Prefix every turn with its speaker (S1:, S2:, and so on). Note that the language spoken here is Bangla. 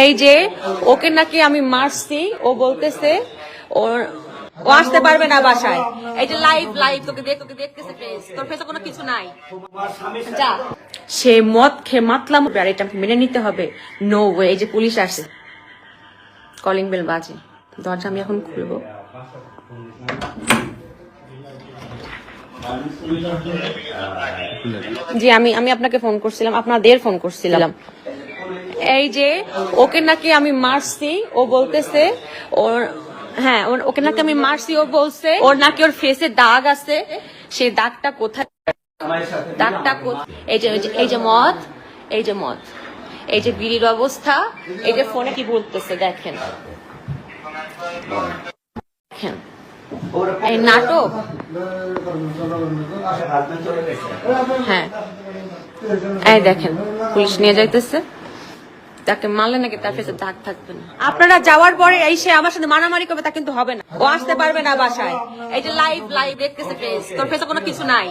S1: এই যে, ওকে নাকি আমি মারছি, ও বলতেছে ওর ও আসতে পারবে না বাসায়। এই যে লাইভ লাইভ তোকে দেখ, তোকে দেখতেছে তোর ফেসে কোনো কিছু নাই। যা। সে মদ খেয়ে মাতলাম এটা মেনে নিতে হবে। নো ওয়ে এই যে পুলিশ আসছে। কলিং বেল বাজে। দরজা আমি এখন খুলবো। জি, আমি আমি আপনাকে ফোন করছিলাম, আপনাদের ফোন করছিলাম। এই যে, ওকে নাকি আমি মারছি, ও বলতেছে, ওর হ্যাঁ ওকে নাকি আমি মারছি, ও বলছে, ওর নাকি ওর ফেসে দাগ আছে, সেই দাগটা কোথায়? দাগটা এই যে, এই যে- মদ, এই যে মদ, এই যে বিড়ির অবস্থা, এই যে ফোনে কি বলতেছে, দেখেন। দেখেন। এই নাটক? হ্যাঁ। এই দেখেন, পুলিশ নিয়ে যাইতেছে। তাকে মারলে নাকি তার ফেসে দাগ থাকবে না। আপনারা যাওয়ার পরে এই সে আমার সাথে মারামারি করবে তা কিন্তু হবে না। ও আসতে পারবে না বাসায়। এই যে লাইভ লাইভ দেখতেছে ফেস তোর ফেসে কোনো কিছু নাই।